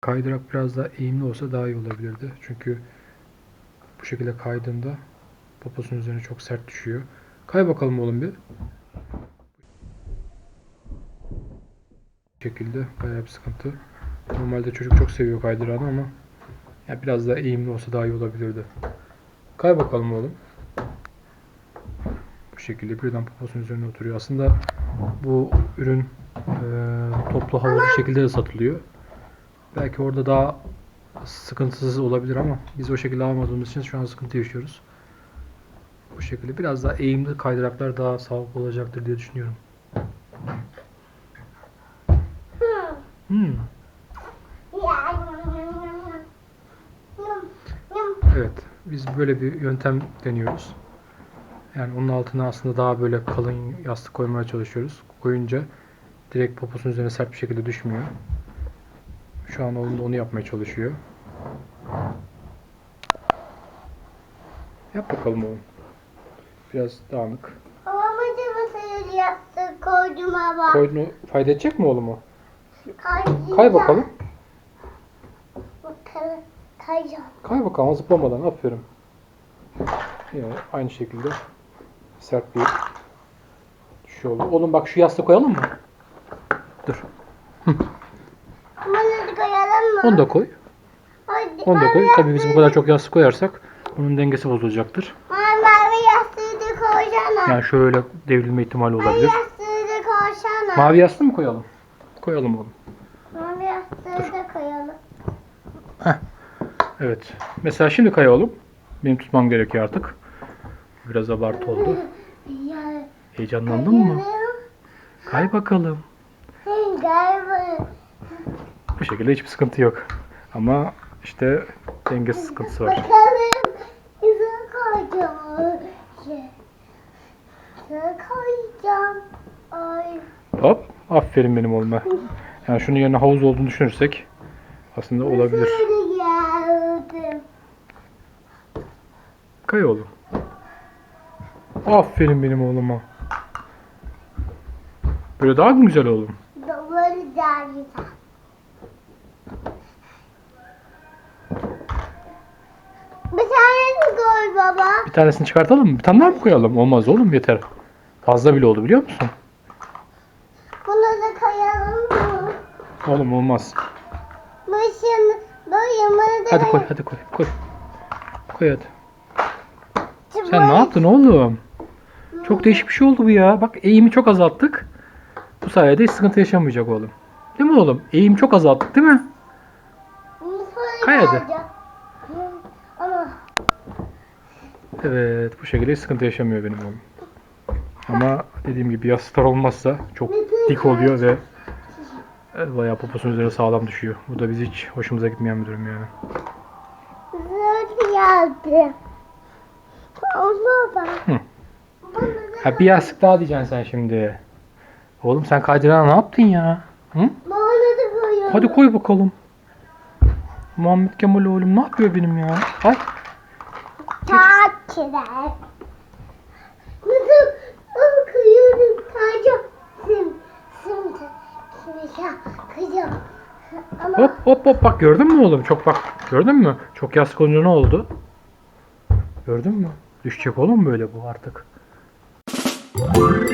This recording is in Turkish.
Kaydırak biraz daha eğimli olsa daha iyi olabilirdi. Çünkü bu şekilde kaydığında poposunun üzerine çok sert düşüyor. Kay bakalım oğlum bir. Bu şekilde bayağı bir sıkıntı. Normalde çocuk çok seviyor kaydırağını ama ya biraz daha eğimli olsa daha iyi olabilirdi. Kay bakalım oğlum. Bu şekilde birden poposunun üzerine oturuyor. Aslında bu ürün eee, toplu havalı şekilde de satılıyor. Belki orada daha sıkıntısız olabilir ama biz o şekilde almadığımız için şu an sıkıntı yaşıyoruz. Bu şekilde biraz daha eğimli kaydıraklar daha sağlıklı olacaktır diye düşünüyorum. Hmm. Evet, biz böyle bir yöntem deniyoruz. Yani onun altına aslında daha böyle kalın yastık koymaya çalışıyoruz. Koyunca direkt poposunun üzerine sert bir şekilde düşmüyor. Şu an oğlum da onu yapmaya çalışıyor. Yap bakalım oğlum. Biraz dağınık. Babamın da masaya yastık koydum ama. Koyduğunu fayda edecek mi oğlum o? Kayacağım. Kay bakalım. Bakalım. Kayacağım. Kay bakalım zıplamadan. Aferin. Yine aynı şekilde sert bir düşüyor oldu. Oğlum bak şu yastığı koyalım mı? Dur. Bunu da koyalım mı? Onu da koy. Hadi, Onu da koy. mavi Tabii biz bu kadar çok yastık koyarsak bunun dengesi bozulacaktır. Mavi, mavi yastığı da koysana. Yani şöyle devrilme ihtimali Mavi olabilir. yastığı da koysana. Mavi yastığı mı koyalım? Koyalım oğlum. Mavi yastığı da koyalım. Evet. Mesela şimdi kay oğlum. Benim tutmam gerekiyor artık. Biraz abartı oldu. Heyecanlandın mı? Kay bakalım. Bu şekilde hiçbir sıkıntı yok. Ama işte denge sıkıntısı var. Hop. Aferin benim oğluma. Yani şunun yerine havuz olduğunu düşünürsek aslında olabilir. Kay oğlum. Aferin benim oğluma. Böyle daha mı güzel oğlum? Doğru dergi. Bir tane koy baba. Bir tanesini çıkartalım mı? Bir tane daha mı koyalım? Olmaz oğlum yeter. Fazla bile oldu biliyor musun? Bunu da koyalım mı? Oğlum olmaz. Böyle bunu da Hadi koy hadi koy. Koy. Koy hadi. Sen ne yaptın oğlum? Çok değişik bir şey oldu bu ya. Bak eğimi çok azalttık. Bu sayede hiç sıkıntı yaşamayacak oğlum. Değil mi oğlum? Eğimi çok azalttık değil mi? Kay hadi. Ama Evet bu şekilde hiç sıkıntı yaşamıyor benim oğlum. Ama dediğim gibi yastıklar olmazsa çok dik oluyor ve bayağı poposunun üzerine sağlam düşüyor. Bu da biz hiç hoşumuza gitmeyen bir durum yani. zor geldi. Ama bak. Hı. Ha bir yastık daha diyeceksin sen şimdi. Oğlum sen kaydırana ne yaptın ya? Hı? Koyalım. Hadi koy bakalım. Muhammed Kemal oğlum ne yapıyor benim ya? Ay. Takiler. Nasıl okuyorum kayacağım. Sim, sim, kıyacağım. Ama Hop hop hop bak gördün mü oğlum? Çok bak gördün mü? Çok yastık olunca ne oldu? Gördün mü? Düşecek oğlum böyle bu artık. Thank you.